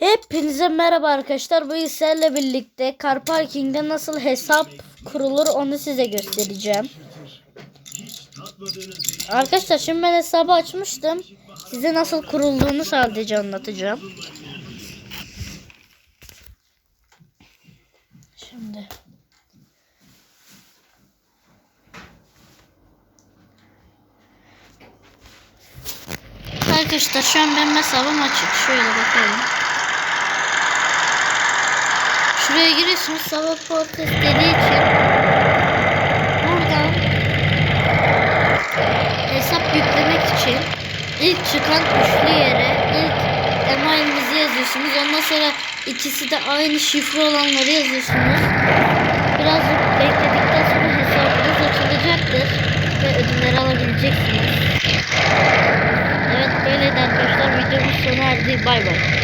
Hepinize merhaba arkadaşlar. Bu sizlerle birlikte Car Parking'de nasıl hesap kurulur onu size göstereceğim. Arkadaşlar şimdi ben hesabı açmıştım. Size nasıl kurulduğunu sadece anlatacağım. Şimdi Arkadaşlar şu an benim hesabım açık. Şöyle bakalım. Şuraya giriyorsunuz. Sabah portes dediği için buradan hesap yüklemek için ilk çıkan üçlü yere ilk emailinizi yazıyorsunuz. Ondan sonra ikisi de aynı şifre olanları yazıyorsunuz. Birazcık bekledikten sonra hesabınız açılacaktır ve ödülleri alabileceksiniz. Evet böyleydi arkadaşlar videomuz sona erdi. Bay bay.